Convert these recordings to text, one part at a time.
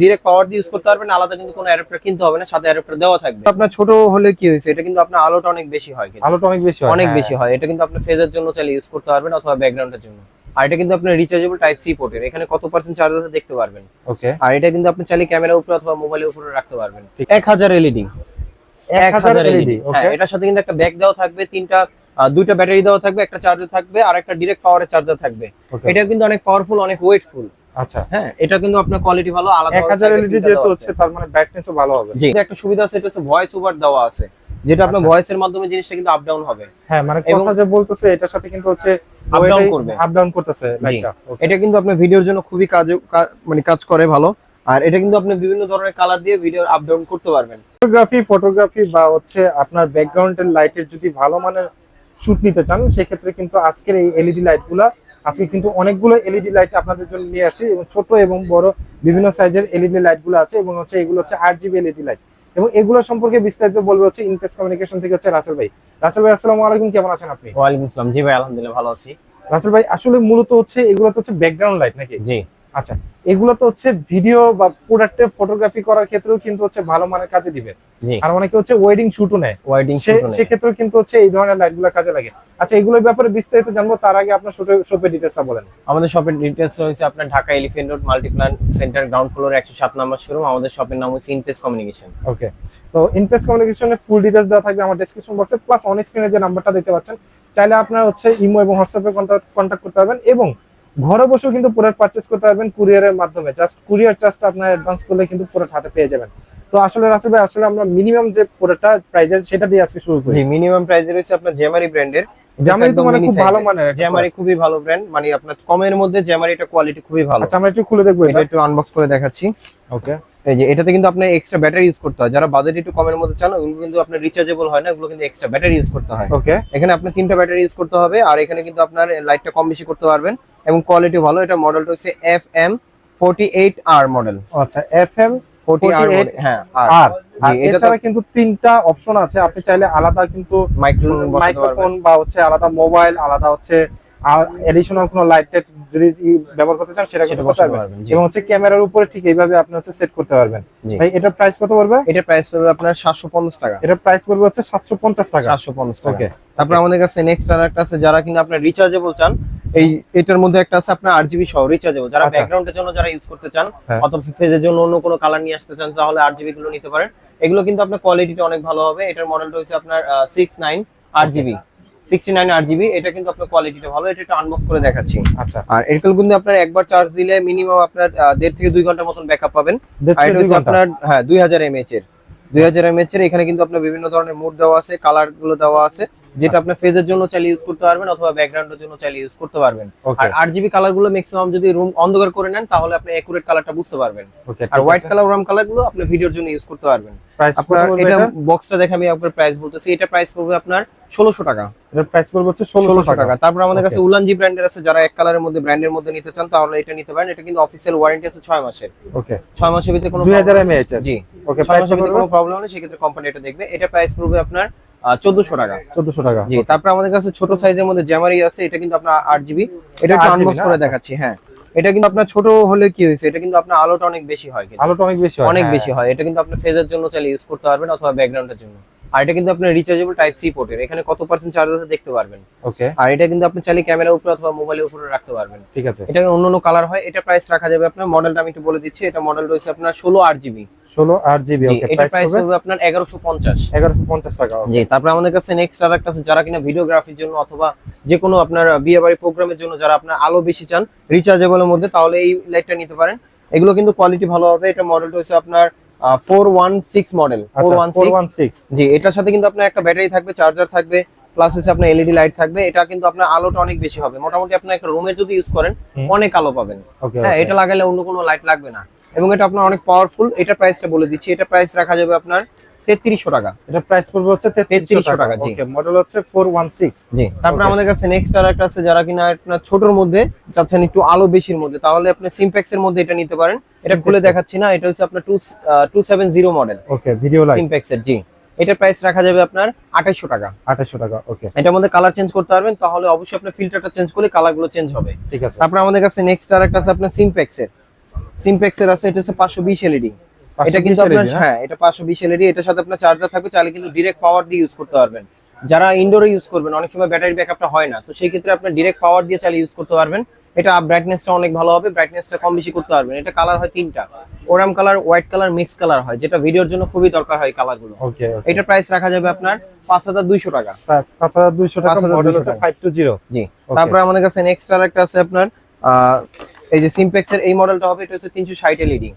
Direct power দিয়ে use করতে পারবেন আলাদা কিন্তু কোনো অ্যাডাপ্টার কিনতে হবে না সাথে অ্যাডাপ্টার দেওয়া থাকবে। আপনার ছোট হলে কি হয়েছে? এটা কিন্তু আপনার আলোটা অনেক বেশি হয় আলোটা অনেক বেশি হয় অনেক। বেশি এটা কিন্তু আপনি ফেজের জন্য চাইলে ইউজ করতে পারবেন অথবা ব্যাকগ্রাউন্ডের জন্য। আর এটা কিন্তু আপনার রিচার্জেবল টাইপ সি পোর্টের এখানে কত পার্সেন্ট চার্জ আছে দেখতে পারবেন। ওকে আর এটা কিন্তু আপনি চাইলে ক্যামেরার উপরে অথবা মোবাইলের উপরে রাখতে পারবেন। এলইডি এলইডি ওকে এটার সাথে কিন্তু একটা ব্যাগ দেওয়া থাকবে তিনটা দুইটা ব্যাটারি দেওয়া থাকবে একটা চার্জার থাকবে আর একটা ডিরেক্ট পাওয়ারের চার্জার থাকবে। এটা কিন্তু অনেক পাওয়ারফুল অনেক ওয়েটফুল আচ্ছা। হ্যাঁ এটা কিন্তু আপনার কোয়ালিটি ভালো আলাদা এক হাজার এলইডি যেহেতু হচ্ছে তার মানে ব্রাইটনেসও ভালো হবে। জি একটা সুবিধা আছে এটা হচ্ছে ভয়েস ওভার দেওয়া আছে যেটা আপনার আচ্ছা। ভয়েসের মাধ্যমে জিনিসটা কিন্তু আপ ডাউন হবে। হ্যাঁ মানে কথা যে বলতেছে এটার সাথে কিন্তু হচ্ছে Up down করবে। আপ ডাউন করতেছে লাইটটা এটা কিন্তু আপনার ভিডিওর জন্য খুবই কাজ মানে কাজ করে ভালো। আর এটা কিন্তু আপনি বিভিন্ন ধরনের কালার দিয়ে ভিডিও আপ ডাউন করতে পারবেন। ফটোগ্রাফি ফটোগ্রাফি বা হচ্ছে আপনার ব্যাকগ্রাউন্ডের লাইটের যদি ভালো মানের শুট নিতে চান সেক্ষেত্রে কিন্তু আজকের এই এলইডি লাইটগুলা আজকে কিন্তু অনেকগুলো এলইডি লাইট আপনাদের জন্য নিয়ে আসি এবং ছোট এবং বড় বিভিন্ন সাইজের এলইডি লাইটগুলো আছে এবং হচ্ছে এগুলো হচ্ছে আট জিবি এলইডি লাইট এবং এগুলো সম্পর্কে বিস্তারিত বলবে হচ্ছে ইনপেস কমিউনিকেশন থেকে হচ্ছে রাসেল ভাই। রাসেল ভাই আসসালামু আলাইকুম কেমন আছেন আপনি? ওয়ালাইকুম আসসালাম। জি ভাই আলহামদুলিল্লাহ ভালো আছি। রাসেল ভাই আসলে মূলত হচ্ছে এগুলো তো হচ্ছে ব্যাকগ্রাউন্ড লাইট নাকি? জি। আচ্ছা এগুলো তো হচ্ছে ভিডিও বা প্রোডাক্টের ফটোগ্রাফি করার ক্ষেত্রেও কিন্তু হচ্ছে ভালো মানের কাজে দিবে। আর অনেকে হচ্ছে ওয়েডিং শুটও নেয়। ওয়াইডিং সে- সেক্ষেত্রেও কিন্তু হচ্ছে এই ধরনের লাইটগুলো কাজে লাগে। আচ্ছা এগুলোর ব্যাপারে বিস্তারিত জানব তার আগে আপনার শপের ডিটেলসটা বলেন। আমাদের শপের ডিটেলস রয়েছে আপনার Dhaka Elephant Road Multiplan Centre ground floor একশো সাত নম্বর শোরুম আমাদের শপের নাম হচ্ছে ইনপেস কমিউনিকেশন ওকে তো ইনপেস কমিউনিকেশনের ফুল ডিটেলস দেওয়া থাকবে আমার ডেসক্রিপশন বক্সে প্লাস অন স্ক্রিনে যে নাম্বারটা দেখতে পাচ্ছেন চাইলে আপনারা হচ্ছে ইমো এবং হোয়াটসঅ্যাপে কন্ট্যাক্ট করতে পারবেন এবং ঘরে বসেও কিন্তু প্রোডাক্ট পারচেস করতে পারবেন কুরিয়ারের মাধ্যমে। জাস্ট কুরিয়ার চার্জটা আপনার অ্যাডভান্স করলে কিন্তু প্রোডাক্ট হাতে পেয়ে যাবেন। তো আসলে রাসেল ভাই আসলে আমরা মিনিমাম যে প্রোডাক্টটা প্রাইস সেটা দিয়ে আজকে শুরু করি। জি মিনিমাম প্রাইস রয়েছে আপনার জেমারি ব্র্যান্ডের জেমারি তো মানে খুব ভালো মানের জেমারি খুবই ভালো ব্র্যান্ড মানে আপনার কমের মধ্যে জেমারি এটা কোয়ালিটি খুবই ভালো। আচ্ছা আমরা একটু খুলে দেখব এটা একটু আনবক্স করে দেখাচ্ছি। ওকে এই যে এটাতে কিন্তু আপনার এক্সট্রা ব্যাটারি ইউজ করতে হয়। যারা বাজেট একটু কমের মধ্যে চান ওগুলো কিন্তু আপনার রিচার্জেবল হয় না ওগুলো কিন্তু এক্সট্রা ব্যাটারি ইউজ করতে হয়। ওকে এখানে আপনি তিনটা ব্যাটারি ইউজ করতে হবে আর এখানে কিন্তু আপনার লাইটটা কম বেশি করতে পারবেন এবং কোয়ালিটি ভালো। এটা মডেলটা হচ্ছে এফ এম ফোর্টি এইট আর মডেল আচ্ছা এফএম ফোর্টি আর হ্যাঁ আর এছাড়া কিন্তু তিনটা অপশন আছে। আপনি চাইলে আলাদা কিন্তু মাইক্রোফোন বা হচ্ছে আলাদা মোবাইল আলাদা হচ্ছে আর এডিশনাল কোনো লাইট যদি ব্যবহার করতে চান সেটা করতে পারবেন। এবং হচ্ছে ক্যামেরার উপরে ঠিক এইভাবে আপনি হচ্ছে সেট করতে পারবেন। ভাই এটার প্রাইস কত পড়বে? এটা প্রাইস পড়বে আপনার সাতশো পঞ্চাশ টাকা। এটার প্রাইস পড়বে হচ্ছে সাতশো পঞ্চাশ টাকা। সাতশো পঞ্চাশ টাকা। ওকে তারপর আমাদের কাছে নেক্সট আর একটা আছে যারা কিনা আপনার রিচার্জেবল চান এই এটার মধ্যে একটা আছে আপনার আরজিবি সহ রিচার্জেবল যারা আচ্ছা। ব্যাকগ্রাউন্ডের জন্য যারা ইউজ করতে চান হ্যাঁ। অথবা ফেজের জন্য অন্য কোনো কালার নিয়ে আসতে চান তাহলে আরজিবি গুলো নিতে পারেন। এগুলো কিন্তু আপনার কোয়ালিটিটা অনেক ভালো হবে। এটার মডেলটা হচ্ছে আপনার six nine RGB sixty nine RGB এটা কিন্তু আপনার কোয়ালিটিটা ভালো এটা একটু আনবক্স করে দেখাচ্ছি। আচ্ছা। আর এরকম কিন্তু আপনার একবার চার্জ দিলে মিনিমাম আপনার দেড় থেকে দুই ঘণ্টার মতন ব্যাকআপ পাবেন। আর এটা হচ্ছে আপনার হ্যাঁ দুই হাজার এমএচ এর। দুই হাজার এমএচ এর এখানে কিন্তু আপনার বিভিন্ন ধরনের মুড দেওয়া আছে কালারগুলো দেওয়া আছে। যেটা আপনার ফেজের জন্য চাইলে ইউজ করতে পারবেন অথবা ব্যাকগ্রাউন্ডের জন্য চাইলে ইউজ করতে পারবেন। আর আট জিবি কালারগুলো ম্যাক্সিমাম যদি রুম অন্ধকার করে নেন তাহলে আপনি একুরেট কালারটা বুঝতে পারবেন। আর হোয়াইট কালার রাম কালারগুলো আপনি ভিডিওর জন্য ইউজ করতে পারবেন। আপনার এটা বক্সটা দেখে আমি আপনার প্রাইস বলতেছি। এটা প্রাইস পড়বে আপনার ষোলোশো টাকা। এটার প্রাইস পড়বে হচ্ছে ষোলোশো টাকা। তারপর আমাদের কাছে উলানজি ব্র্যান্ডের আছে যারা এক কালারের মধ্যে ব্র্যান্ডের মধ্যে নিতে চান তাহলে এটা নিতে পারেন। এটা কিন্তু অফিসিয়াল ওয়ারেন্টি আছে ছয় মাসের। ওকে ছয় মাসের ভিতরে কোনো দুই হাজার এমএএইচ জি। ওকে ছয় মাসের ভিতরে কোনো প্রবলেম হলে সেক্ষেত্রে কোম্পানি এটা দেখবে। এটা প্রাইস পড়বে আপনার চোদ্দশো টাকা চোদ্দশো টাকা জি তারপর আমাদের কাছে ছোট সাইজের মধ্যে জ্যামারি আছে এটা কিন্তু আপনার আট জিবি এটা আনবক্স করে। দেখাচ্ছি হ্যাঁ এটা কিন্তু আপনার ছোট হলে কি হয়েছে এটা কিন্তু আপনার আলোটা অনেক বেশি হয় কিন্তু। আলোটা অনেক বেশি হয় অনেক হ্যাঁ। বেশি হয় এটা কিন্তু আপনার ফেজের জন্য চাইলে ইউজ করতে পারবেন অথবা ব্যাকগ্রাউন্ডের জন্য আর এটা কিন্তু আপনার রিচার্জেবল টাইপ সি পোর্টের এখানে কত পার্সেন্ট চার্জ আছে দেখতে পারবেন। ওকে আর এটা কিন্তু আপনি চাইলে ক্যামেরার উপরে অথবা মোবাইলের উপরে রাখতে পারবেন। ঠিক আছে। এটা অন্য অন্য কালার হয় এটা প্রাইস রাখা যাবে আপনার মডেলটা আমি একটু বলে দিচ্ছি এটা মডেল রয়েছে আপনার ষোলো আট জিবি ষোলো আট জিবি ওকে এটা প্রাইস পড়বে আপনার এগারোশো পঞ্চাশ। এগারোশো পঞ্চাশ টাকা জি তারপরে আমাদের কাছে নেক্সট আর একটা আছে যারা কিনা ভিডিওগ্রাফির জন্য অথবা যে কোনো আপনার বিয়ে বাড়ি প্রোগ্রামের জন্য যারা আপনার আলো বেশি চান রিচার্জেবলের মধ্যে তাহলে এই লাইটটা নিতে পারেন। এগুলো কিন্তু কোয়ালিটি ভালো হবে এটা মডেলটা হচ্ছে আপনার four one six model four আচ্ছা one four six one six G এটার সাথে কিন্তু আপনার একটা ব্যাটারি থাকবে চার্জার থাকবে প্লাস হচ্ছে আপনার এলইডি লাইট থাকবে। এটা কিন্তু আপনার আলোটা অনেক বেশি হবে। মোটামুটি আপনি একটা রুমে যদি ইউজ করেন অনেক আলো পাবেন। হ্যাঁ এটা লাগালে অন্য কোনো লাইট লাগবে না। এবং এটা আপনার অনেক পাওয়ারফুল এটা প্রাইসটা বলে দিচ্ছি। এটা প্রাইস রাখা যাবে আপনার তেত্রিশশো টাকা। এটা প্রাইস পড়বে হচ্ছে 3300 3300 টাকা, জি। ওকে মডেল হচ্ছে 416 জি। তারপরে আমাদের কাছে নেক্সট আর একটা আছে যারা কিনা আপনার ছোটর মধ্যে চাচ্ছেন একটু আলো বেশির মধ্যে তাহলে আপনি সিমপ্যাক্স এর মধ্যে এটা নিতে পারেন। এটা খুলে দেখাচ্ছি না এটা হচ্ছে আপনার two two seven zero model okay video light Simpax এর জি। এটা প্রাইস রাখা যাবে আপনার আঠাইশশো টাকা। 2800 টাকা ওকে এটার মধ্যে কালার চেঞ্জ করতে পারবেন তাহলে অবশ্যই আপনার ফিল্টারটা চেঞ্জ করলে কালারগুলো চেঞ্জ হবে। ঠিক আছে। তারপরে আমাদের কাছে নেক্সট আর একটা আছে আপনার সিমপ্যাক্স এর। সিমপ্যাক্সের আছে এটা হচ্ছে পাঁচশো বিশ এলইডি এটা কিন্তু আপনার হ্যাঁ এটা পাঁচশো বিশ এলইডি এটার সাথে আপনার চার্জার থাকবে চাইলে কিন্তু ডিরেক্ট পাওয়ার দিয়ে ইউজ করতে পারবেন। যারা ইনডোরে ইউজ করবেন অনেক সময় ব্যাটারি ব্যাকআপটা হয় না তো সেই ক্ষেত্রে আপনি ডিরেক্ট পাওয়ার দিয়ে চালিয়ে ইউজ করতে পারবেন। এটা ব্রাইটনেসটা অনেক ভালো হবে ব্রাইটনেসটা কম বেশি করতে পারবেন। এটা কালার হয় তিনটা। ওরাম colour white colour mix colour হয় যেটা ভিডিওর জন্য খুবই দরকার হয় কালারগুলো ওকে এটা প্রাইস রাখা যাবে আপনার পাঁচ হাজার দুইশো টাকা। পাঁচ হাজার দুইশো টাকা 5200 মডেল হচ্ছে টাকা। Five two zero G. তারপরে আমাদের কাছে নেক্সট আর একটা আছে আপনার এই যে সিমপ্যাক্স এর এই মডেলটা হবে এটা হচ্ছে তিনশো ষাট এলইডি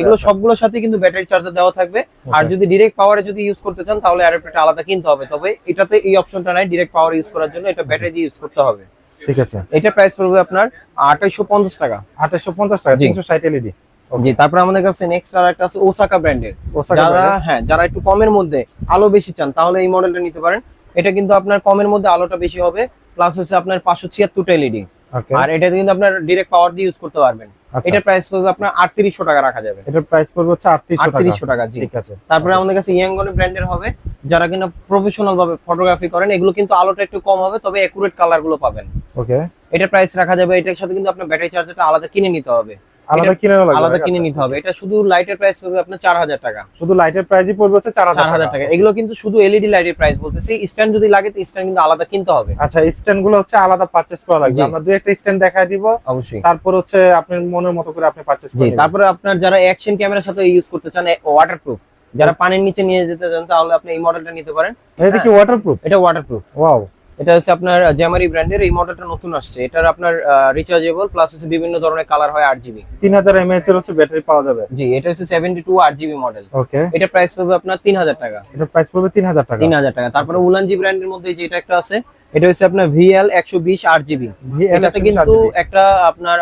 এগুলো সবগুলোর সাথে কিন্তু ব্যাটারি চার্জার দেওয়া থাকবে। আর যদি ডিরেক্ট পাওয়ারে যদি ইউজ করতে চান তাহলে অ্যাডাপ্টারটা আলাদা কিনতে হবে। তবে এটাতে এই অপশনটা নাই ডিরেক্ট পাওয়ার ইউজ করার জন্য এটা ব্যাটারি দিয়ে ইউজ করতে হবে। ঠিক আছে। এটা প্রাইস পড়বে আপনার আঠাইশো পঞ্চাশ টাকা। আঠাশশো পঞ্চাশ টাকা জি। তিনশো ষাট এলইডি। জি তারপরে আমাদের কাছে নেক্সট আর একটা আছে ওসাকা ব্র্যান্ডের যারা হ্যাঁ যারা একটু কমের মধ্যে আলো বেশি চান তাহলে এই মডেলটা নিতে পারেন। এটা কিন্তু আপনার কমের মধ্যে আলোটা বেশি হবে প্লাস হচ্ছে আপনার পাঁচশো ছিয়াত্তরটা এলইডি। ওকে আর এটা কিন্তু আপনার ডিরেক্ট পাওয়ার দিয়ে ইউজ করতে পারবেন। আচ্ছা। এটা প্রাইস পড়বে আপনার আটত্রিশশো টাকা রাখা যাবে। এটার প্রাইস পড়বে হচ্ছে আটত্রিশশো টাকা। জি। ঠিক আছে। তারপরে আমাদের কাছে ইয়াঙ্গন ব্র্যান্ডের হবে। যারা কিনা প্রফেশনাল ভাবে ফটোগ্রাফি করেন এগুলো কিন্তু আলোটা একটু কম হবে তবে একুরেট কালারগুলো পাবেন। ওকে এটা প্রাইস রাখা যাবে এটার সাথে কিন্তু আপনার ব্যাটারি চার্জারটা আলাদা কিনে নিতে হবে। আলাদা কিনে আলাদা। কিনে নিতে হবে। এটা শুধু লাইটের প্রাইস পড়বে আপনার চার হাজার টাকা। শুধু লাইটের প্রাইসই পড়বে হচ্ছে চার চার হাজার টাকা। এগুলো কিন্তু শুধু এলইডি লাইটের প্রাইস বলতেছি। স্ট্যান্ড যদি লাগে তো স্ট্যান্ড কিন্তু আলাদা কিনতে হবে। আচ্ছা স্ট্যান্ডগুলো হচ্ছে আলাদা পারচেজ করা লাগবে। আমরা দুই একটা স্ট্যান্ড দেখাই দিব। অবশ্যই। তারপর হচ্ছে আপনার মনের মতো করে আপনি পারচেজ করবেন তারপরে আপনার যারা অ্যাকশন ক্যামেরার সাথে ইউজ করতে চান ওয়াটারপ্রুফ যারা পানির নিচে নিয়ে যেতে চান তাহলে আপনি এই মডেলটা নিতে পারেন। এটা কি ওয়াটারপ্রুফ এটা ওয়াটারপ্রুফ ওয়াও এটা হচ্ছে আপনার জ্যামারি ব্র্যান্ডের এই মডেলটা নতুন আসছে। এটার আপনার রিচার্জেবল প্লাস হচ্ছে বিভিন্ন ধরনের কালার হয় আট জিবি তিন হাজার এর হচ্ছে ব্যাটারি পাওয়া যাবে। জি এটা হচ্ছে সেভেন্টি টু আট জিবি মডেল ওকে এটা প্রাইস পড়বে আপনার তিন হাজার টাকা। এটা প্রাইস পড়বে তিন হাজার টাকা। তিন হাজার টাকা। তারপরে উলানজি ব্র্যান্ডের মধ্যে যেটা একটা আছে এটা হচ্ছে আপনার ভিএল একশো বিশ আট জিবি এটাতে কিন্তু একটা আপনার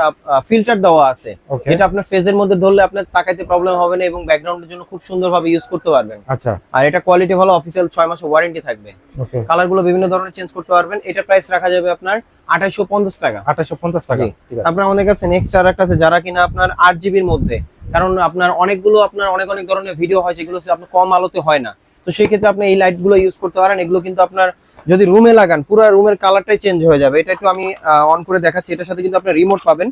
ফিল্টার দেওয়া আছে। আপনার ফেজের মধ্যে ধরলে আপনার তাকাইতে প্রবলেম হবে না এবং ব্যাকগ্রাউন্ডের জন্য খুব সুন্দরভাবে ইউজ করতে পারবেন। আচ্ছা। আর এটা কোয়ালিটি ভালো অফিসিয়াল ছয় মাসের ওয়ারেন্টি থাকবে। কালারগুলো বিভিন্ন ধরনের চেঞ্জ করতে পারবেন। এটা প্রাইস রাখা যাবে আপনার আঠাইশো পঞ্চাশ টাকা। আঠাশশো পঞ্চাশ টাকা। তারপরে আমাদের কাছে নেক্সট আর একটা আছে যারা কিনা আপনার আট জিবির মধ্যে। কারণ আপনার অনেকগুলো আপনার অনেক অনেক ধরনের ভিডিও হয় যেগুলো আপনার কম আলোতে হয় না। তো সেই ক্ষেত্রে আপনি এই লাইটগুলো ইউজ করতে পারেন। এগুলো কিন্তু আপনার যদি রুমে লাগান পুরো রুমের কালারটাই চেঞ্জ হয়ে যাবে। এটা একটু আমি অন করে দেখাচ্ছি। এটার সাথে কিন্তু আপনি রিমোট পাবেন।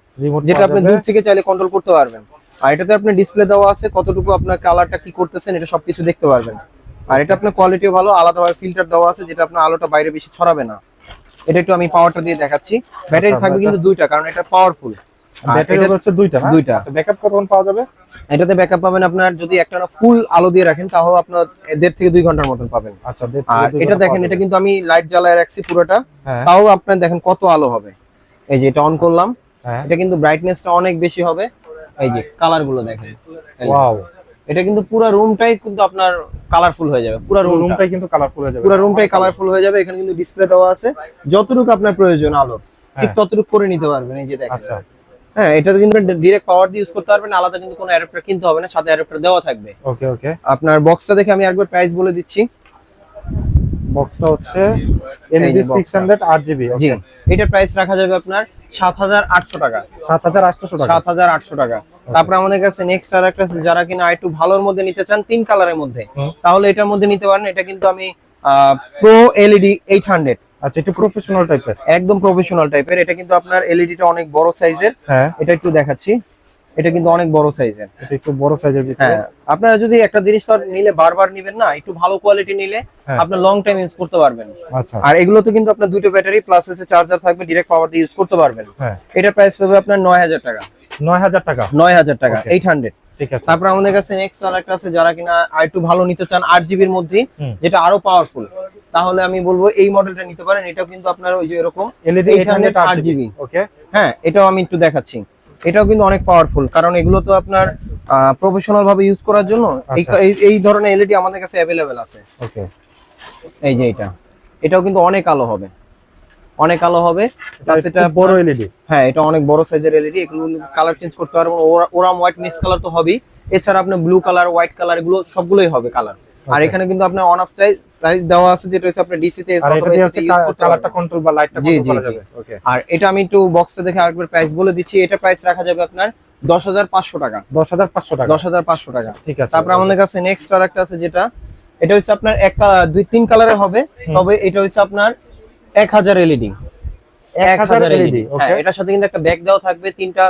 যেটা আপনি দূর থেকে চাইলে কন্ট্রোল করতে পারবেন। আর এটাতে আপনার ডিসপ্লে দেওয়া আছে কতটুকু আপনার কালারটা কি করতেছেন এটা সবকিছু দেখতে পারবেন। আর এটা আপনার কোয়ালিটিও ভালো আলাদাভাবে ফিল্টার দেওয়া আছে যেটা আপনার আলোটা বাইরে বেশি ছড়াবে না। এটা একটু আমি পাওয়ারটা দিয়ে দেখাচ্ছি। ব্যাটারি থাকবে কিন্তু দুইটা কারণ এটা পাওয়ারফুল ব্যাটারি হচ্ছে দুইটা না? দুইটা। আচ্ছা ব্যাকআপ কতক্ষণ পাওয়া যাবে? এটাতে ব্যাকআপ পাবেন আপনার যদি একটা ফুল আলো দিয়ে রাখেন তাহলে আপনার দেড় থেকে দুই ঘণ্টার মতন পাবেন। আচ্ছা আর এটা দেখেন এটা কিন্তু আমি লাইট জ্বালায় রাখছি পুরোটা। হ্যাঁ। তাও আপনার দেখেন কত আলো হবে। এই যে এটা অন করলাম। হ্যাঁ। এটা কিন্তু ব্রাইটনেসটা অনেক বেশি হবে। এই যে কালারগুলো দেখেন। ওয়াও এটা কিন্তু পুরো রুমটাই কিন্তু আপনার কালারফুল হয়ে যাবে পুরো রুমটা রুমটাই কিন্তু কালারফুল হয়ে যাবে। পুরো রুমটাই কালারফুল হয়ে যাবে এখানে কিন্তু ডিসপ্লে দেওয়া আছে। যতটুকু আপনার প্রয়োজন আলো ঠিক হ্যাঁ। ততটুকু করে নিতে পারবেন এই যে দেখেন। আচ্ছা। হ্যাঁ এটাতে কিন্তু ডিরেক্ট পাওয়ার দিয়ে ইউজ করতে পারবেন আলাদা কিন্তু কোনো অ্যাডাপ্টার কিনতে হবে না সাথে অ্যাডাপ্টার দেওয়া থাকবে। ওকে ওকে আপনার বক্সটা দেখে আমি একবার প্রাইস বলে দিচ্ছি। বক্সটা হচ্ছে এই এলইডি যে box সিক্স হান্ড্রেড আট জিবি জি এটার প্রাইস রাখা যাবে আপনার সাত হাজার আটশো টাকা। সাত হাজার আটশোশো টাকা। সাত হাজার আটশো টাকা। তারপর আমাদের কাছে নেক্সট আর একটা আছে, যারা কিনা একটু ভালোর মধ্যে নিতে চান তিন কালারের মধ্যে। তাহলে এটার মধ্যে নিতে পারেন এটা কিন্তু আমি প্রো এলইডি এইট হান্ড্রেড আচ্ছা একটু প্রফেশনাল টাইপের একদম প্রফেশনাল টাইপের এটা কিন্তু আপনার এলইডিটা অনেক বড় সাইজের হ্যাঁ। এটা একটু দেখাচ্ছি। এটা কিন্তু অনেক বড় সাইজের এটা একটু বড় সাইজের ভিতরে? হ্যাঁ। আপনারা যদি একটা জিনিস তো নিলে বারবার নিবেন না একটু ভালো কোয়ালিটি নিলে। আপনার লং টাইম ইউজ করতে পারবেন। আচ্ছা। আর এগুলোতে কিন্তু আপনার দুটো ব্যাটারি প্লাস হচ্ছে চার্জার থাকবে ডিরেক্ট পাওয়ার দিয়ে ইউজ করতে পারবেন। হ্যাঁ। এটা প্রাইস পাবে আপনার নয় হাজার টাকা। নয় হাজার টাকা? নয় হাজার টাকা Okay. এইট হান্ড্রেড ঠিক আছে। তারপর আমাদের কাছে নেক্সট আর একটা আছে যারা কিনা আর একটু ভালো নিতে চান আট জিবির মধ্যে। যেটা আরও পাওয়ারফুল তাহলে আমি বলব এই মডেলটা নিতে পারেন। এটাও কিন্তু আপনার ওই যে এরকম এলইডি 800 এইট হান্ড্রেড আট RGB জিবি ওকে হ্যাঁ এটাও আমি একটু দেখাচ্ছি। এটাও কিন্তু অনেক পাওয়ারফুল কারণ এগুলো তো আপনার প্রফেশনাল ভাবে ইউজ করার জন্য এই- আচ্ছা। এই- ধরনের এলইডি আমাদের কাছে অ্যাভেলেবেল আছে। ওকে এই যে এটা। এটাও কিন্তু অনেক আলো হবে। অনেক আলো হবে। প্লাস এটা বড় এলইডি হ্যাঁ এটা অনেক বড় সাইজের এলইডি এগুলো কালার চেঞ্জ করতে পারবেন। ওরা- ওরাম হোয়াইট মিক্স কালার তো হবেই। এছাড়া আপনার ব্লু কালার হোয়াইট কালার এগুলো সবগুলোই হবে কালার আর এখানে কিন্তু আপনার অন অফ সাইজ সাইজ দেওয়া আছে যেটা হচ্ছে আপনার ডিসি তে আর এটা দিয়ে হচ্ছে কালারটা কন্ট্রোল বা লাইটটা কন্ট্রোল করা যাবে। ওকে আর এটা আমি একটু বক্সটা দেখে আরেকবার প্রাইস বলে দিচ্ছি এটা প্রাইস রাখা যাবে আপনার দশ হাজার পাঁচশো টাকা। দশ হাজার পাঁচশো টাকা। দশ হাজার পাঁচশো টাকা। ঠিক আছে। তারপর আমাদের কাছে নেক্সট আর একটা আছে যেটা এটা হচ্ছে আপনার এক দুই তিন কালারের হবে তবে এটা হচ্ছে আপনার এক হাজার এলইডি এক হাজার LED, হ্যাঁ এটার সাথে কিন্তু একটা ব্যাগ দেওয়া থাকবে তিনটা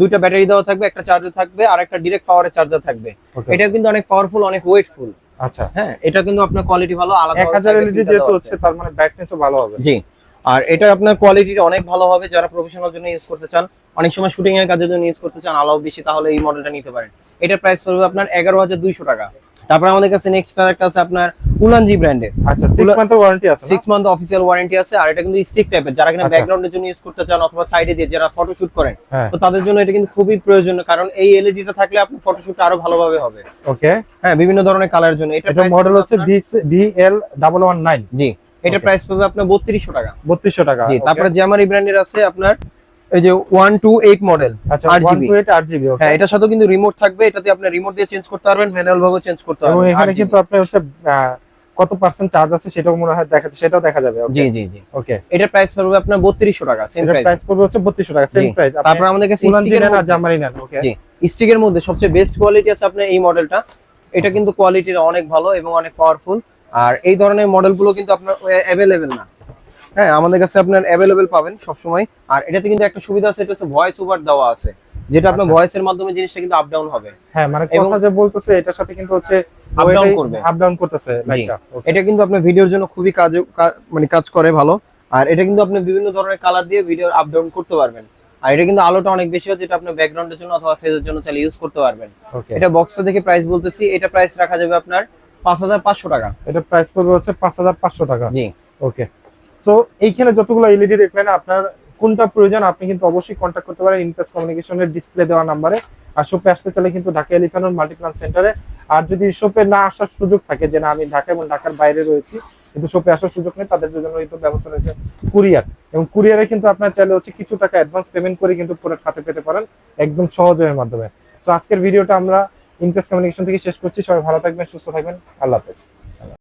দুইটা ব্যাটারি দেওয়া থাকবে একটা চার্জার থাকবে আর একটা ডিরেক্ট পাওয়ারের চার্জার থাকবে। এটা কিন্তু অনেক পাওয়ারফুল অনেক ওয়েটফুল আচ্ছা। হ্যাঁ এটা কিন্তু আপনার কোয়ালিটি ভালো আলাদা এলইডি যেহেতু হচ্ছে তার মানে ব্রাইটনেসও ভালো হবে। জি আর এটা আপনার কোয়ালিটিটা অনেক ভালো হবে যারা প্রফেশনাল জন্য ইউজ করতে চান। অনেক সময় শুটিং এর কাজের জন্য ইউজ করতে চান আলাও বেশি তাহলে এই মডেলটা নিতে পারেন। এটার প্রাইস পড়বে আপনার এগারো হাজার দুইশো টাকা। তারপর আমাদের কাছে নেক্সট আর একটা আছে আপনার উলানজি ব্র্যান্ডের। আচ্ছা সিক্স পুরো- মান্থের ওয়ারেন্টি আছে না? সিক্স মান্থ অফিসিয়াল ওয়ারেন্টি আছে আর এটা কিন্তু স্টিক টাইপের যারা কিনা আচ্ছা। ব্যাকগ্রাউন্ডের জন্য ইউজ করতে চান অথবা সাইডে দিয়ে যারা ফটোশুট করেন হ্যাঁ। তো তাদের জন্য এটা কিন্তু খুবই প্রয়োজনীয় কারণ এই এলইডিটা থাকলে আপনার ফটোশুট আরও ভালোভাবে হবে। ওকে হ্যাঁ বিভিন্ন ধরনের কালার জন্য। এটা এটা মডেল হচ্ছে V L double one nine G এটা প্রাইস পাবে আপনার বত্রিশশো টাকা। বত্রিশশো টাকা। জি? তারপরে জ্যামারি ব্র্যান্ডের আছে আপনার এই যে ওয়ান টু এইট মডেল আচ্ছা আট ওয়ান GB টু এইট আট জিবি হ্যাঁ এটার সাথে কিন্তু রিমোট থাকবে এটাতে আপনি রিমোট দিয়ে চেঞ্জ করতে পারবেন ম্যানুয়াল ভাবে চেঞ্জ করতে এবং এখানে কিন্তু আপনি হচ্ছে কত পার্সেন্ট চার্জ আছে সেটাও মনে হয় দেখা সেটাও দেখা যাবে জি জি জি। ওকে এটার প্রাইস পড়বে আপনার বত্রিশশো টাকা সেম প্রাইস প্রাইস পড়বে হচ্ছে বত্রিশশো টাকা সেম প্রাইস তারপর আমাদের কাছে স্টিকের জামারি ওকে জি স্টিকের মধ্যে সবচেয়ে বেস্ট কোয়ালিটি আছে আপনার এই মডেলটা এটা কিন্তু কোয়ালিটির অনেক ভালো এবং অনেক পাওয়ারফুল আর এই ধরনের মডেলগুলো কিন্তু আপনার অ্যাভেলেবেল না। হ্যাঁ আমাদের কাছে আপনার অ্যাভেলেবেল পাবেন সবসময়। আর এটাতে কিন্তু একটা সুবিধা আছে এটা হচ্ছে ভয়েস ওভার দেওয়া আছে। যেটা আপনার আচ্ছা। ভয়েসের মাধ্যমে জিনিসটা কিন্তু আপ ডাউন হবে। হ্যাঁ মানে কথা যে বলতেছে এটার সাথে কিন্তু হচ্ছে Up down করবে। আপ ডাউন করতেছে লাইটটা এটা কিন্তু আপনার ভিডিওর জন্য খুবই কাজ মানে কাজ করে ভালো। আর এটা কিন্তু আপনি বিভিন্ন ধরনের কালার দিয়ে ভিডিও আপ ডাউন করতে পারবেন। আর এটা কিন্তু আলোটা অনেক বেশি হয় যেটা আপনি ব্যাকগ্রাউন্ডের জন্য অথবা ফেজের জন্য চাইলে ইউজ করতে পারবেন। ওকে এটা বক্সটা দেখে প্রাইস বলতেছি এটা প্রাইস রাখা যাবে আপনার পাঁচ হাজার পাঁচশো টাকা। এটা প্রাইস পড়বে হচ্ছে পাঁচ হাজার পাঁচশো টাকা। জি। ওকে সো এইখানে যতগুলো এলইডি দেখলেন, আপনার কোনটা প্রয়োজন আপনি কিন্তু অবশ্যই কন্ট্যাক্ট করতে পারেন ইনপ্রেস কমিউনিকেশনের ডিসপ্লে দেওয়া নাম্বারে আর শপে আসতে চাইলে কিন্তু ঢাকা এলিফ্যান্ট মাল্টিপ্লান সেন্টারে আর যদি শপে না আসার সুযোগ থাকে যে না, আমি ঢাকা এবং ঢাকার বাইরে রয়েছি, কিন্তু শপে আসার সুযোগ নেই, তাদের জন্য কিন্তু ব্যবস্থা রয়েছে কুরিয়ার এবং কুরিয়ারে কিন্তু আপনার চাইলে হচ্ছে কিছু টাকা অ্যাডভান্স পেমেন্ট করে কিন্তু প্রোডাক্ট হাতে পেতে পারেন একদম সহজের মাধ্যমে। তো আজকের ভিডিওটা আমরা ইনপ্রেস কমিউনিকেশন থেকে শেষ করছি। সবাই ভালো থাকবেন, সুস্থ থাকবেন। আল্লাহ হাফেজ।